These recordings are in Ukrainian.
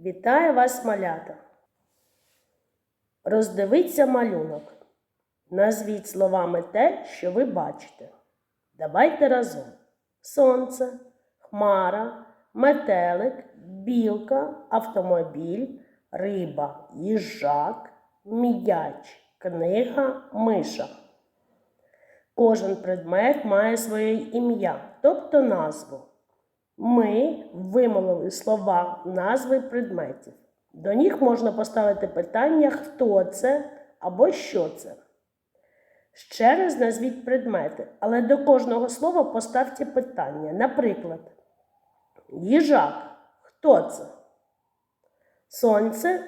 Вітаю вас, малята! Роздивіться малюнок. Назвіть словами те, що ви бачите. Давайте разом. Сонце, хмара, метелик, білка, автомобіль, риба, їжак, м'яч, книга, миша. Кожен предмет має своє ім'я, тобто назву. Ми вимовили слова назви предметів. До них можна поставити питання, хто це або що це. Ще раз назвіть предмети, але до кожного слова поставте питання. Наприклад, їжак хто це? Сонце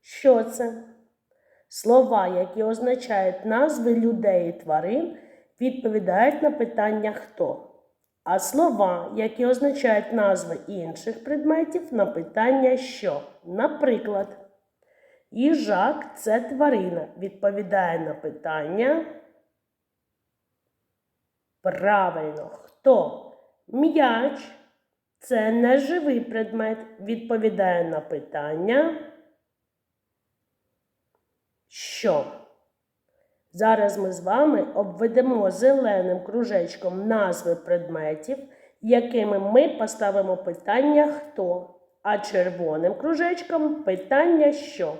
що це? Слова, які означають назви людей і тварин, відповідають на питання хто. А слова, які означають назви інших предметів, на питання що. Наприклад, їжак це тварина, відповідає на питання. Правильно, хто? М'яч це неживий предмет, відповідає на питання. Що? Зараз ми з вами обведемо зеленим кружечком назви предметів, якими ми поставимо питання хто, а червоним кружечком питання що.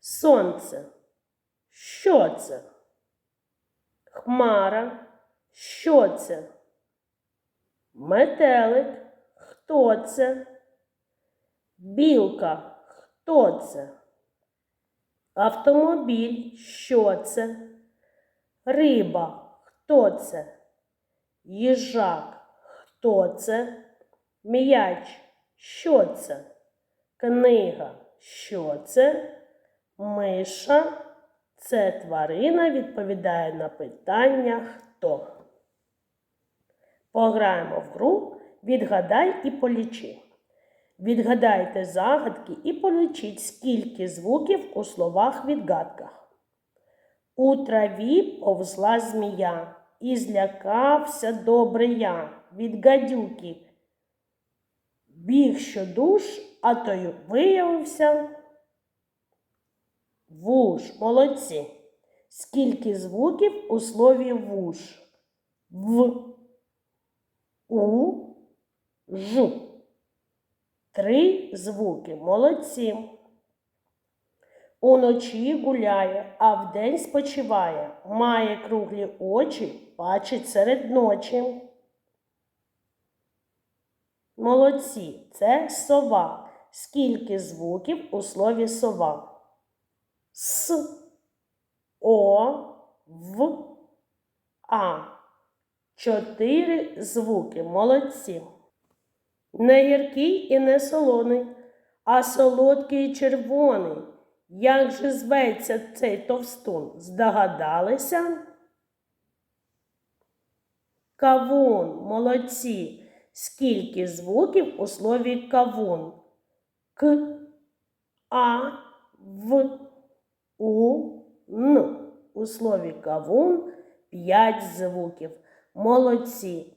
Сонце. Що це? Хмара. Що це? Метелик. Хто це? Білка. Хто це? Автомобіль. Що це? Риба. Хто це? Їжак. Хто це? М'яч. Що це? Книга. Що це? Миша. Це тварина відповідає на питання хто. Пограємо в гру Відгадай і полічи. Відгадайте загадки і полічіть, скільки звуків у словах відгадках. У траві повзла змія, і злякався добре я від гадюки. Біг щодуш, а той виявився вуш. Молодці. Скільки звуків у слові вуш? В, у, ж. Три звуки. Молодці. Уночі гуляє, а вдень спочиває. Має круглі очі, бачить серед ночі. Молодці. Це сова. Скільки звуків у слові сова? С, О, В, А. Чотири звуки. Молодці. Не гіркий і не солоний, а солодкий і червоний. Як же зветься цей товстун? Здогадалися? Кавун, молодці. Скільки звуків у слові кавун? К, А, В, У, Н. У слові кавун п'ять звуків. Молодці.